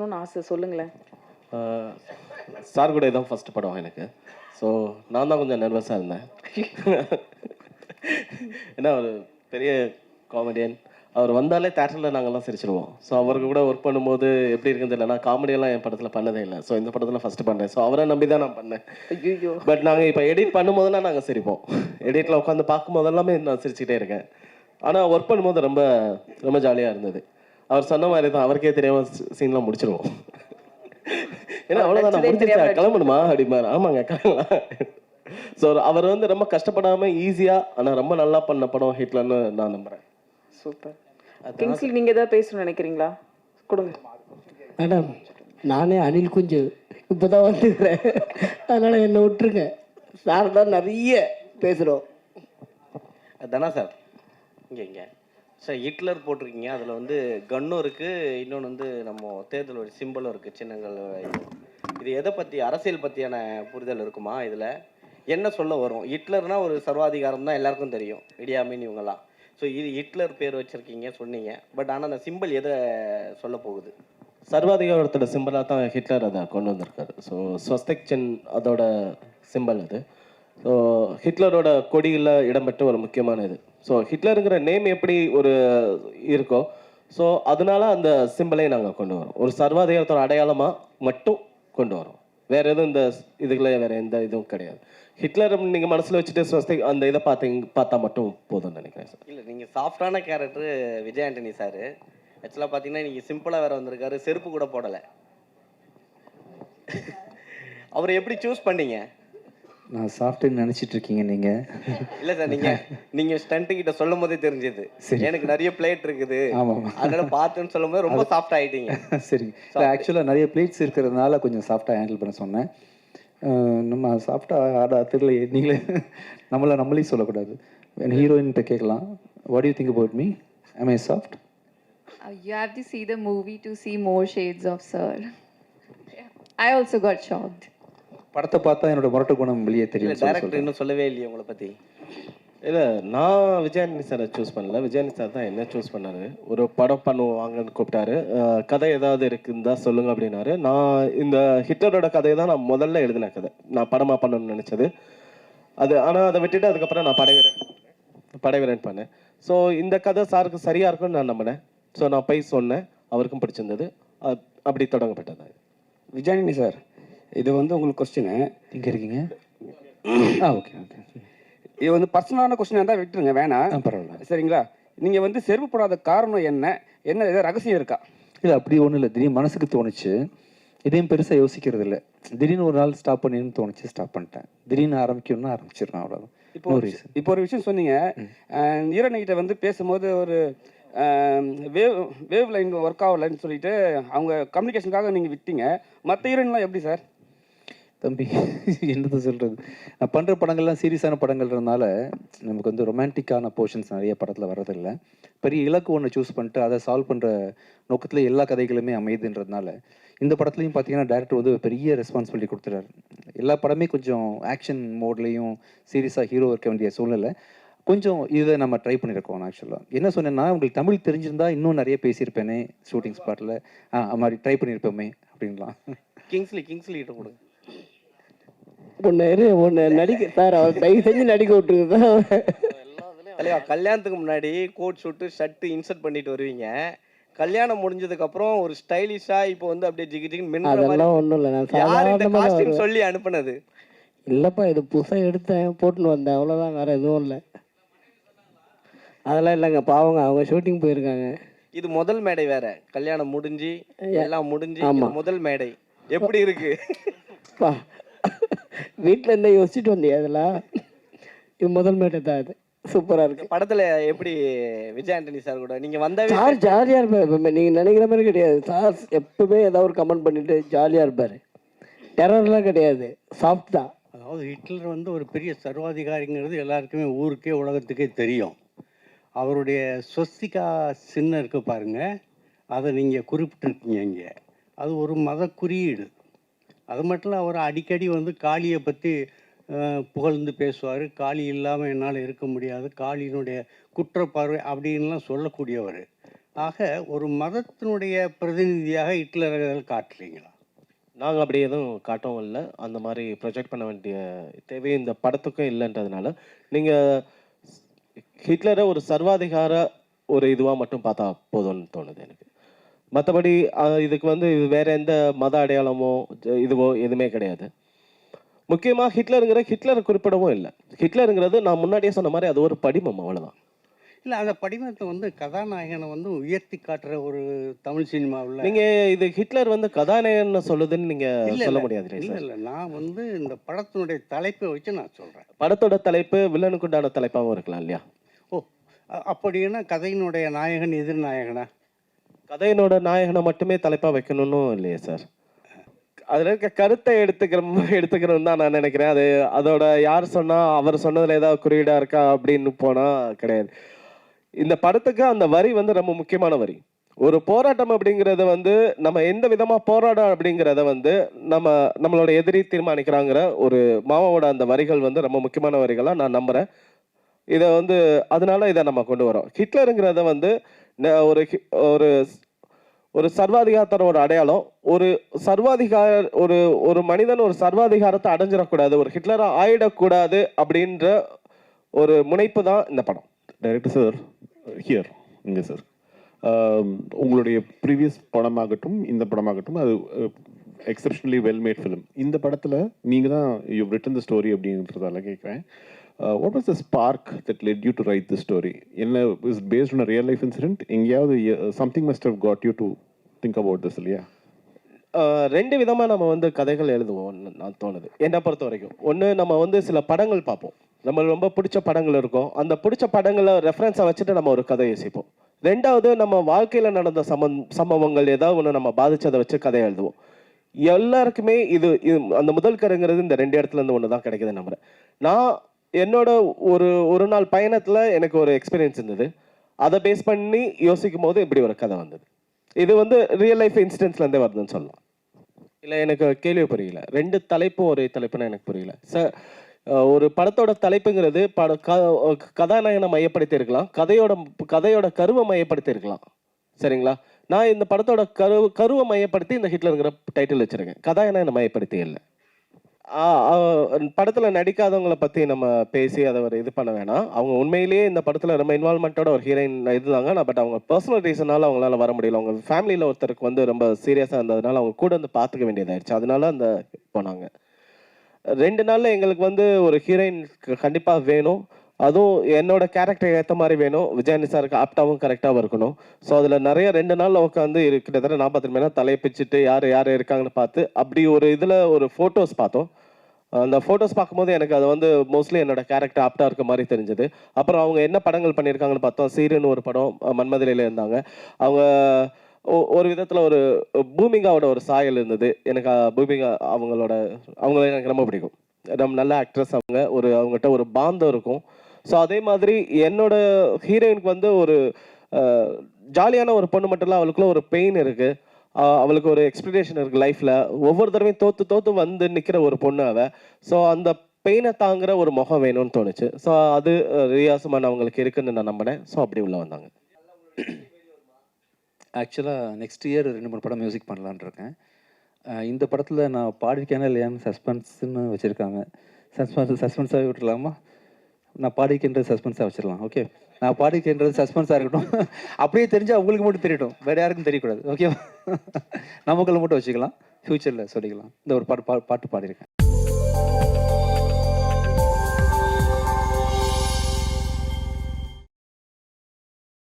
பேசணும்னு ஆசை. சொல்லுங்களேன். சார் கூட தான் ஃபஸ்ட் படம் எனக்கு. ஸோ நான் தான் கொஞ்சம் நர்வஸாக இருந்தேன். ஏன்னா ஒரு பெரிய காமெடியன் அவர் வந்தாலே தேட்டரில் நாங்கள்லாம் சிரிச்சிருவோம். ஸோ அவருக்கு கூட ஒர்க் பண்ணும்போது எப்படி இருக்குன்னு தெரியல நான் காமெடியெல்லாம் என் படத்தில் பண்ணதே இல்லை. ஸோ இந்த படத்தில் ஃபஸ்ட்டு பண்ணேன் ஸோ அவரை நம்பி தான் நான் பண்ணேன். பட் நாங்கள் இப்போ எடிட் பண்ணும்போதெல்லாம் நாங்கள் சிரிப்போம். எடிட்டில் உட்காந்து பார்க்கும்போது எல்லாமே நான் சிரிச்சுக்கிட்டே இருக்கேன். ஆனால் ஒர்க் பண்ணும்போது ரொம்ப ரொம்ப ஜாலியாக இருந்தது. அவர் சொன்ன மாதிரி தான் அவருக்கே தெரியாமல் சீன்லாம் முடிச்சிருவோம். ஏன்னா அவ்வளோதான் நான் முடிச்சிருச்சா கிளம்பணுமா? அப்படிம்பாரு. ஆமாங்க கிளம்பலாம். ஸோ அவர் வந்து ரொம்ப கஷ்டப்படாமல் ஈஸியாக ஆனால் ரொம்ப நல்லா பண்ண படம் ஹிட்லர்னு நான் நம்புகிறேன் சூப்பர். கிங்ஸ்லி நீங்க ஏதாவது பேசணும்னு நினைக்கிறீங்களா? கொடுங்க. மேடம் நானே அணில் குஞ்சு. இப்போ தான் வந்துக்கிறேன். அதனால் என்னை விட்டுருங்க. சார் தான் நிறைய பேசுகிறோம் தானா சார்? இங்கே இங்கே. சார் ஹிட்லர் போட்டிருக்கீங்க. அதில் வந்து கன்னும் இருக்குது இன்னொன்று வந்து நம்ம தேர்தலோட சிம்பிளும் இருக்குது சின்னங்கள் இது. எதை பற்றி அரசியல் பற்றியான புரிதல் இருக்குமா இதில்? என்ன சொல்ல வரும்? ஹிட்லர்னால் ஒரு சர்வாதிகாரம் தான் எல்லாருக்கும் தெரியும். இடியாமின் இவங்கெல்லாம். ஸோ இது ஹிட்லர் பேர் வச்சுருக்கீங்க சொன்னீங்க. பட் ஆனால் அந்த சிம்பிள் எதை சொல்ல போகுது? சர்வாதிகாரத்தோட சிம்பிளாக தான் ஹிட்லர் அதை கொண்டு வந்திருக்காரு. ஸோ ஸ்வஸ்திக் சென் அதோட சிம்பல் அது. ஸோ ஹிட்லரோட கொடியில் இடம்பெற்ற ஒரு முக்கியமான இது. ஸோ ஹிட்லருங்கிற நேம் எப்படி ஒரு இருக்கோ ஸோ அதனால அந்த சிம்பலை நாங்கள் கொண்டு வரோம். ஒரு சர்வாதிகாரத்தோட அடையாளமாக மட்டும் கொண்டு வரோம். வேற எதுவும் இந்த இதுக்குள்ள வேற எந்த இதுவும் கிடையாது. ஹிட்லர் நீங்கள் மனசில் வச்சுட்டு ஸ்வஸ்திக் அந்த இதை பார்த்தீங்க பார்த்தா மட்டும் போதும்னு நினைக்கிறேன் சார் இல்லை நீங்கள் சாஃப்டான கேரக்டர் விஜய் ஆண்டனி சார் ஆக்சுவலாக பார்த்தீங்கன்னா நீங்கள் சிம்பிளாக வேற வந்திருக்காரு. செருப்பு கூட போடலை. அவரை எப்படி சூஸ் பண்ணீங்க? நான் சாஃப்ட்வேர் நினச்சிட்டு இருக்கீங்க நீங்கள் இல்ல சார் நீங்க நீங்க ஸ்டண்ட் கிட்ட சொல்லும் போதே தெரிஞ்சது எனக்கு நிறைய பிளேட் இருக்குது. ஆமாம் அதனால பார்த்துன்னு சொல்லும் போது ரொம்ப சாஃப்ட் ஆயிட்டீங்க. சரி. ஆக்சுவலாக நிறைய பிளேட்ஸ் இருக்கிறதுனால கொஞ்சம் சாஃப்டாக ஹேண்டில் பண்ண சொன்னேன். நம்ம சாஃப்டாக ஆடா தெரியல நீங்களே நம்மள நம்மளே சொல்லக்கூடாது. ஹீரோயின்கிட்ட கேட்கலாம். What you think about me am I soft you have to see the movie to see more shades of Sir. Yeah. I also got shocked. படத்தை பார்த்தா என்னோட முரட்டு குணம் வெளியே தெரியும் டேரக்டர் இன்னும் சொல்லவே இல்லையே உங்களை பத்தி. இல்லை நான் விஜயானி சாரை சூஸ் பண்ணல. விஜயானி சார் தான் என்ன சூஸ் பண்ணாரு? ஒரு படம் பண்ணுவாங்கன்னு கூப்பிட்டாரு. அஹ் கதை ஏதாவது இருக்குன்னு தான் சொல்லுங்க அப்படின்னாரு. நான் இந்த ஹிட்லரோட கதையை தான் நான் முதல்ல எழுதின கதை. நான் படமாக பண்ணணும்னு நினச்சது. அது ஆனால் அதை விட்டுட்டு அதுக்கப்புறம் நான் படைவீரன் படைவீரன் பண்ணேன். ஸோ இந்த கதை சாருக்கு சரியாக இருக்கும்னு நான் நம்பினேன். ஸோ நான் போய் சொன்னேன். அவருக்கும் பிடிச்சிருந்தது. அப்- அப்படி தொடங்கப்பட்டது. விஜயானி சார் இது வந்து உங்களுக்கு கொஸ்டின் இங்கே இருக்கீங்க? ஆ ஓகே ஓகே இது வந்து பர்சனலான கொஸ்டின் இருந்தால் விட்டுருங்க வேணாம் பரவாயில்ல. சரிங்களா? நீங்கள் வந்து செருப்பு போடாத காரணம் என்ன? என்ன ஏதாவது ரகசியம் இருக்கா? இல்லை அப்படி ஒன்றும் இல்லை. திடீர்னு மனசுக்கு தோணுச்சு. இதையும் பெருசாக யோசிக்கிறது இல்லை. திடீர்னு ஒரு நாள் ஸ்டாப் பண்ணணும்னு தோணுச்சு ஸ்டாப் பண்ணிட்டேன். திடீர்னு ஆரம்பிக்கணும்னா ஆரம்பிச்சிருக்கேன் அவ்வளோதான் இப்போ ஒரு. இப்போ ஒரு விஷயம் சொன்னீங்க. ஈரணிகிட்ட வந்து பேசும்போது ஒரு வேவ் வேவ் லைன் ஒர்க் ஆகலைன்னு சொல்லிட்டு அவங்க கம்யூனிகேஷனுக்காக நீங்கள் விட்டீங்க. மற்ற ஹீரோயின்லாம் எப்படி சார் தம்பி என்னது சொல்கிறது நான் பண்ணுற படங்கள்லாம் சீரியஸான படங்கள்ன்றதுனால நமக்கு வந்து ரொமான்டிக்கான போர்ஷன்ஸ் நிறைய படத்தில் வரதில்லை பெரிய இலக்கு ஒன்று சூஸ் பண்ணிட்டு அதை சால்வ் பண்ணுற நோக்கத்தில் எல்லா கதைகளுமே அமையுதுன்றதுனால இந்த படத்துலையும் பார்த்தீங்கன்னா டேரக்டர் வந்து ஒரு பெரிய ரெஸ்பான்சிபிலிட்டி கொடுத்துறாரு. எல்லா படமே கொஞ்சம் ஆக்ஷன் மோட்லேயும் சீரியஸாக ஹீரோ இருக்க வேண்டிய சூழ்நிலை. கொஞ்சம் இதை நம்ம ட்ரை பண்ணியிருக்கோம் ஆக்சுவலாக என்ன சொன்னேன்னா உங்களுக்கு தமிழ் தெரிஞ்சிருந்தா இன்னும் நிறைய பேசியிருப்பேனே ஷூட்டிங் ஸ்பாட்டில் ஆ மாதிரி ட்ரை பண்ணியிருப்போமே அப்படின்லாம். கிங்ஸ்லி கிங்ஸ்லி கிட்ட கொடுங்க. ஒன்று ஒன்று நடிக்க சார் அவர் தயவு செஞ்சு நடிக்க விட்டுருக்கு தலைவா கல்யாணத்துக்கு முன்னாடி கோட் ஷூட்டு ஷர்ட் இன்சர்ட் பண்ணிட்டு வருவீங்க. கல்யாணம் முடிஞ்சதுக்கு அப்புறம் ஒரு ஸ்டைலிஷா இப்போ வந்து அப்படியே ஜிகி ஜிகின்னு மின்னுற மாதிரி அதெல்லாம் ஒன்றும் இல்லை. நான் காஸ்டியூம் சொல்லி அனுப்புனது? இல்லைப்பா இது புதுசாக எடுத்தேன் போட்டுன்னு வந்தேன். அவ்வளோதான் வேறு எதுவும் இல்லை. அதெல்லாம் இல்லைங்க பாவங்க அவங்க ஷூட்டிங் போயிருக்காங்க. இது முதல் மேடை வேற. கல்யாணம் முடிஞ்சு எல்லாம் முடிஞ்சு முதல் மேடை. எப்படி இருக்கு? பா வீட்டில் இருந்தே யோசிச்சுட்டு வந்தியா அதெல்லாம் இது முதல் மேட்டை தான் இது. சூப்பராக இருக்கு. படத்துல எப்படி விஜய் ஆண்டனி சார் கூட? நீங்க வந்தாவே சார் ஜாலியாக இருப்பார் எப்பவுமே. நீங்கள் நினைக்கிற மாதிரி கிடையாது. சார் எப்பவுமே ஏதாவது ஒரு கமெண்ட் பண்ணிட்டு ஜாலியாக இருப்பார். டெரர்லாம் கிடையாது. சாஃப்ட் தான். அதாவது ஹிட்லர் வந்து ஒரு பெரிய சர்வாதிகாரிங்கிறது எல்லாருக்குமே ஊருக்கே உலகத்துக்கே தெரியும். அவருடைய ஸ்வஸ்திகா சின்னம் இருக்கு பாருங்க. அதை நீங்கள் குறிப்பிட்டிருக்கீங்க இங்கே. அது ஒரு மத குறியீடு. அது மட்டும் இல்லை அவர் அடிக்கடி வந்து காளியை பற்றி புகழ்ந்து பேசுவார். காளி இல்லாமல் என்னால் இருக்க முடியாது. காளியினுடைய குற்றப்பார்வை அப்படின்லாம் சொல்லக்கூடியவர். ஆக ஒரு மதத்தினுடைய பிரதிநிதியாக ஹிட்லரை காட்டுறீங்களா? நாங்கள் அப்படி எதுவும் காட்டவும் இல்லை. அந்த மாதிரி ப்ரொஜெக்ட் பண்ண வேண்டிய தேவை இந்த படத்துக்கும் இல்லைன்றதுனால நீங்கள் ஹிட்லரை ஒரு சர்வாதிகார ஒரு இதுவாக மட்டும் பார்த்தா போதும்னு தோணுது எனக்கு. மற்றபடி இதுக்கு வந்து வேற எந்த மத அடையாளமோ இதுவோ எதுவுமே கிடையாது. முக்கியமாக ஹிட்லருங்கிற ஹிட்லரை குறிப்பிடவும் இல்லை. ஹிட்லருங்கிறது நான் முன்னாடியே சொன்ன மாதிரி அது ஒரு படிமம் அவ்வளோதான் இல்லை அந்த படிமத்தை வந்து கதாநாயகனை வந்து உயர்த்தி காட்டுற ஒரு தமிழ் சினிமாவில் நீங்க இது ஹிட்லர் வந்து கதாநாயகன் சொல்லுதுன்னு நீங்க இல்ல, சொல்ல. முடியாது இல்லை இல்லை. நான் வந்து இந்த படத்தினுடைய தலைப்பை வச்சு நான் சொல்கிறேன் படத்தோட தலைப்பு வில்லனுக்குண்டான தலைப்பாகவும் இருக்கலாம் இல்லையா? ஓ அப்படின்னா கதையினுடைய நாயகன் எதிர்நாயகனா கதையினோட நாயகனை மட்டுமே தலைப்பாக வைக்கணும்னு இல்லையே சார்? அதில் இருக்க கருத்தை எடுத்துக்கிற எடுத்துக்கணும்னு தான் நான் நினைக்கிறேன். அது அதோட யார் சொன்னால் அவர் சொன்னதில் ஏதாவது குறியீடாக இருக்கா அப்படின்னு போனால் கிடையாது. இந்த படத்துக்கு அந்த வரி வந்து ரொம்ப முக்கியமான வரி. ஒரு போராட்டம் அப்படிங்கிறத வந்து நம்ம எந்த விதமாக போராடம் அப்படிங்கிறத வந்து நம்ம நம்மளோட எதிரி தீர்மானிக்கிறாங்கிற ஒரு மாமாவோட அந்த வரிகள் வந்து ரொம்ப முக்கியமான வரிகளாக நான் நம்புகிறேன் இதை வந்து அதனால இதை நம்ம கொண்டு வரோம். ஹிட்லருங்கிறத வந்து ஒரு ஒரு ஒரு சர்வாதிகாரத்தனோட அடையாளம் ஒரு சர்வாதிகார ஒரு ஒரு மனிதன் ஒரு சர்வாதிகாரத்தை அடைஞ்சிடக்கூடாது ஒரு ஹிட்லராக ஆயிடக்கூடாது அப்படின்ற ஒரு முனைப்பு தான் இந்த படம். டைரக்டர் சார் ஹியர் இங்கே சார் உங்களுடைய ப்ரீவியஸ் படமாகட்டும் இந்த படமாகட்டும் அது எக்ஸப்ஷனலி வெல் மேட் ஃபிலிம் இந்த படத்தில் நீங்கள் தான் யூ ரிட்டன் த ஸ்டோரி அப்படின்றதால கேட்குறேன் what was the spark that led you to write the story என்ன is based on real life incident எங்கேயாவது something must have got you to think about this இல்லையா? Uh, ரெண்டு விதமாக நம்ம வந்து கதைகள் எழுதுவோம் நான் தோணுது. என்னை பொறுத்த வரைக்கும். ஒன்று நம்ம வந்து சில படங்கள் பார்ப்போம். நம்ம ரொம்ப பிடிச்ச படங்கள் இருக்கும். அந்த பிடிச்ச படங்களை ரெஃபரன்ஸை வச்சுட்டு நம்ம ஒரு கதை யோசிப்போம். ரெண்டாவது நம்ம வாழ்க்கையில் நடந்த சம சம்பவங்கள் ஏதாவது ஒன்று நம்ம பாதித்ததை வச்சு கதை எழுதுவோம். எல்லாருக்குமே இது இது அந்த முதல் கருங்கிறது இந்த ரெண்டு இடத்துல இருந்து ஒன்று தான் கிடைக்குது நம்புறேன். நான் என்னோட ஒரு ஒரு நாள் பயணத்தில் எனக்கு ஒரு எக்ஸ்பீரியன்ஸ் இருந்தது. அதை பேஸ் பண்ணி யோசிக்கும் போது இப்படி ஒரு கதை வந்தது. இது வந்து ரியல் லைஃப் இன்சிடென்ட்ஸ்லேருந்தே வருதுன்னு சொல்லலாம். இல்லை எனக்கு கேள்வி புரியல. ரெண்டு தலைப்பும் ஒரே தலைப்புன்னு எனக்கு புரியல. சார் ஒரு படத்தோட தலைப்புங்கிறது பட க கதாநாயகனை மையப்படுத்தி இருக்கலாம். கதையோட கதையோட கருவை மையப்படுத்தி இருக்கலாம். சரிங்களா? நான் இந்த படத்தோட கரு கருவை மையப்படுத்தி இந்த ஹிட்லருங்கிற டைட்டில் வச்சிருக்கேன். கதாநாயகனை மையப்படுத்தி இல்லை. படத்தில் நடிக்காதவங்கள பற்றி நம்ம பேசி அதை ஒரு இது பண்ண வேணாம். அவங்க உண்மையிலேயே இந்த படத்தில் ரொம்ப இன்வால்மெண்ட்டோட ஒரு ஹீரோயின் இதுதாங்க. நான் பட் அவங்க பர்சனல் ரீசனால் அவங்களால வர முடியல. அவங்க ஃபேமிலியில் ஒருத்தருக்கு வந்து ரொம்ப சீரியஸாக இருந்ததுனால அவங்க கூட வந்து பார்த்துக்க வேண்டியதாயிடுச்சு அதனால அந்த போனாங்க. ரெண்டு நாளில் எங்களுக்கு வந்து ஒரு ஹீரோயின் கண்டிப்பாக வேணும். அதுவும் என்னோட கேரக்டர் ஏற்ற மாதிரி வேணும். விஜயானி சாருக்கு ஆப்டாவும் கரெக்டாகவும் இருக்கணும். ஸோ அதில் நிறைய ரெண்டு நாளில் உட்காந்து கிட்டத்தட்ட நாற்பத்தி மணி நேரம் தலையை பிச்சுட்டு யார் யார் இருக்காங்கன்னு பார்த்து அப்படி ஒரு இதில் ஒரு ஃபோட்டோஸ் பார்த்தோம். அந்த ஃபோட்டோஸ் பார்க்கும்போது எனக்கு அது வந்து மோஸ்ட்லி என்னோட கேரக்டர் ஆப்டாக இருக்க மாதிரி தெரிஞ்சது. அப்புறம் அவங்க என்ன படங்கள் பண்ணியிருக்காங்கன்னு பார்த்தோம். சீருன்னு ஒரு படம் அஹ் மன்மதிலையில் இருந்தாங்க. அவங்க ஒ- ஒரு விதத்தில் ஒரு பூமிகாவோட ஒரு சாயல் இருந்தது. எனக்கு பூமிங்கா பூமிகா அவங்களோட அவங்கள எனக்கு ரொம்ப பிடிக்கும். ரொம்ப நல்ல ஆக்ட்ரஸ் அவங்க. ஒரு அவங்ககிட்ட ஒரு பாந்தம் இருக்கும். ஸோ அதே மாதிரி என்னோட ஹீரோயினுக்கு வந்து ஒரு ஜாலியான ஒரு பொண்ணு மட்டும் இல்லை அவளுக்குள்ள ஒரு பெயின் இருக்கு. அவளுக்கு ஒரு எக்ஸ்பெக்டேஷன் இருக்கு லைஃப்ல ஒவ்வொரு தடவையும் தோத்து தோத்து வந்து நிக்கிற ஒரு பொண்ணு அவ. ஸோ அந்த பெயினை தாங்குற ஒரு முகம் வேணும்னு தோணுச்சு. ஸோ அது அஹ், அவங்களுக்கு இருக்குன்னு நான் நம்பினேன் ஸோ அப்படி உள்ள வந்தாங்க. ஆக்சுவலாக நெக்ஸ்ட் இயர் ரெண்டு மூணு படம் மியூசிக் பண்ணலான் இருக்கேன். இந்த படத்தில் நான் பாடிருக்கேனா இல்லையான்னு சஸ்பென்ஸ்னு வச்சுருக்காங்க. சஸ்பென்ஸ் சஸ்பென்ஸாகவே விட்டுலாமா நான் பாடிக்கின்றது சஸ்பென்ஸாக வச்சிடலாம் ஓகே நான் பாடிக்கின்றது சஸ்பென்ஸாக இருக்கட்டும். அப்படியே தெரிஞ்சால் உங்களுக்கு மட்டும் தெரியட்டும் வேறு யாருக்கும் தெரியக்கூடாது ஓகேவா நமக்குள்ள மட்டும் வச்சுக்கலாம். ஃப்யூச்சரில் சொல்லிக்கலாம். இந்த ஒரு பாட்டு பா பாட்டு பாடியிருக்கேன்.